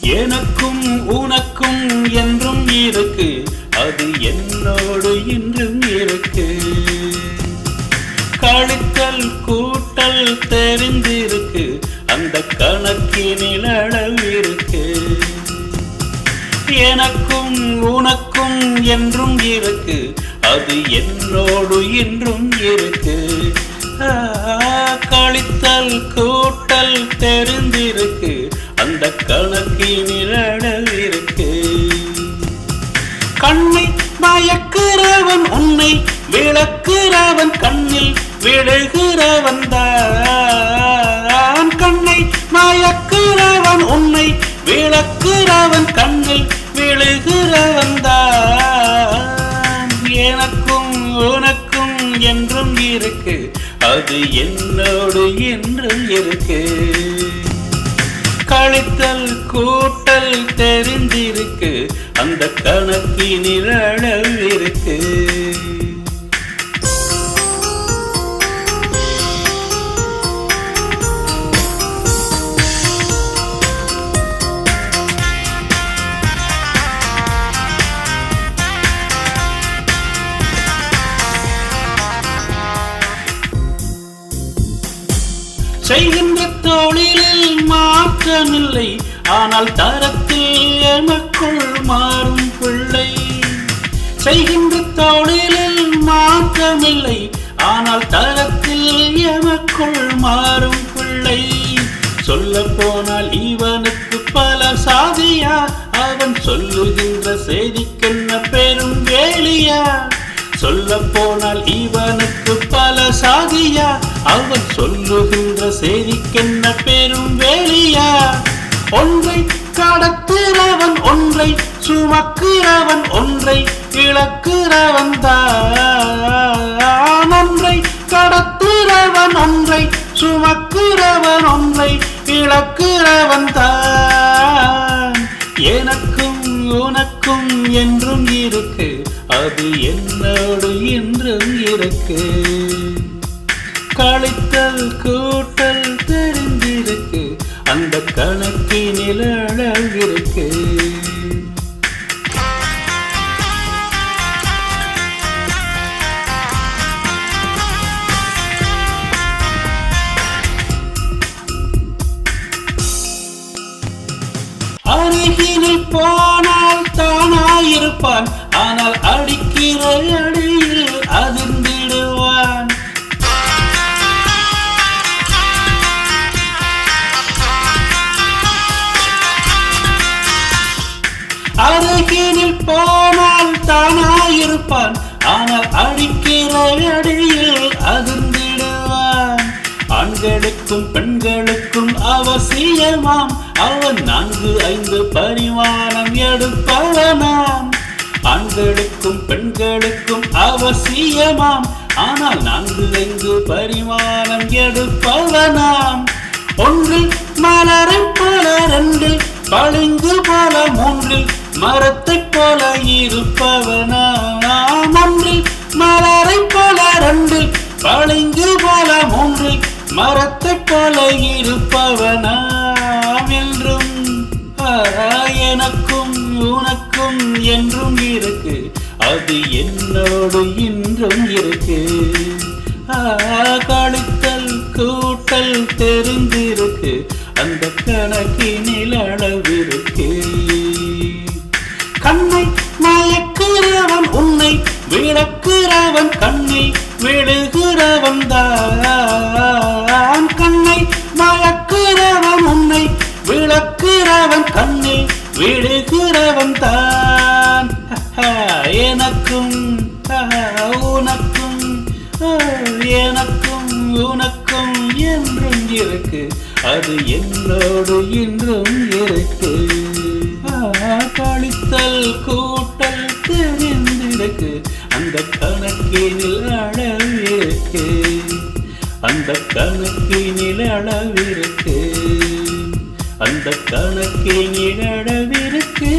எனக்கும் உனக்கும் என்றும் இருக்கு. அது என்னோடு இன்றும் இருக்கு. கழுத்தல் கூட்டல் தெரிந்திருக்கு. அந்த கணக்கினில் அளவிருக்கு எனக்கும் உனக்கும் என்றும் இருக்கு. அது என்னோடு என்றும் இருக்கு. ஆ, கழித்தல் கூட்டல் தெரிந்திருக்கு. அந்த நிழல் இருக்கு. கண்ணை மயக்கிறவன் உன்னை விளக்குறவன் கண்ணில் விழுகிறவன் தான். கண்ணை மயக்கிறவன் உன்னை விளக்குறவன் கண்ணில் விழுகிறவன் தான். எனக்கும் உனக்கும் என்றும் இருக்கு. அது என்னோடு என்றும் இருக்கு. தெரிந்திருக்கு. அந்த கணக்கினில் அளவிருக்கு செய்கின்ற தொழிலில் மாற்றமில்லை. ஆனால் தரத்தில் எமக்குள் மாறும் பிள்ளை. செய்கின்ற தொழிலில் மாற்றமில்லை. ஆனால் தரத்தில் எமக்குள் மாறும் பிள்ளை. சொல்ல போனால் இவனுக்கு பல சாதியா. அவன் சொல்லுகின்ற செய்திக்கென்ன பெரும் வேலியா சொல்ல போனால் இவனுக்கு பல சாதியா. அவன் சொல்லுகின்ற செய்திக்கென்ன பெரும் வேலியா. ஒன்றை கடத்துறவன் ஒன்றை சுமக்கிறவன் ஒன்றை இழக்கிறவன் தான். ஒன்றை கடத்துறவன் ஒன்றை சுமக்கிறவன் ஒன்றை இழக்கிறவன் தான். எனக்கும் உனக்கும் என்றும் இருக்கு அது என்னோடு என்றும் இருக்கு. கழித்தல் கூட்டல் தானாயிருப்பான் ஆனால் அடிக்கிற அடியில் அதிர்ந்திடுவான். அருகினில் போனால் தானாயிருப்பான். ஆனால் அடிக்கிற அடியில் அதிர்ந்திடுவான். ஆண்களுக்கும் பெண்களுக்கும் அவசியமாம். அவன் நான்கு ஐந்து பரிமாணம் எடுப்பவனா ஆண்களுக்கும் பெண்களுக்கும் அவசியமாம். ஆனால் நான்கு ஐந்து பரிமாணம் எடுப்பவனாம். ஒன்றில் மலரை போல ரெண்டில் பளிங்கு போல மூன்றில் மரத்தைப் போல இருப்பவனாம். ஒன்றில் மலரை போல ரெண்டில் பளிங்கு போல மூன்றில் மரத்தைப் போல இருப்பவனாம். எனக்கும் உனக்கும் என்றும் இருக்கு. அது என்னோடு இன்றும் இருக்கு. ஆ, கழித்தல் கூட்டல் தெரிந்திருக்கு. அந்த கணக்கினில் அளவிருக்கு. கண்ணை மயக்கிறவன் உன்னை விளக்குறவன் கண்ணை விழுகிறவன் தான். விழுகிறவன் தான். எனக்கும் உனக்கும் எனக்கும் உனக்கும் என்றும் இருக்கு. அது என்னோடு இன்றும் இருக்கு. கழித்தல் கூட்டல் தெரிந்திருக்கு. அந்த கணக்கினில் அளவிருக்கு. அந்த கணக்கினில் அளவிருக்கு. அந்த கணக்கில் இடவிருக்கு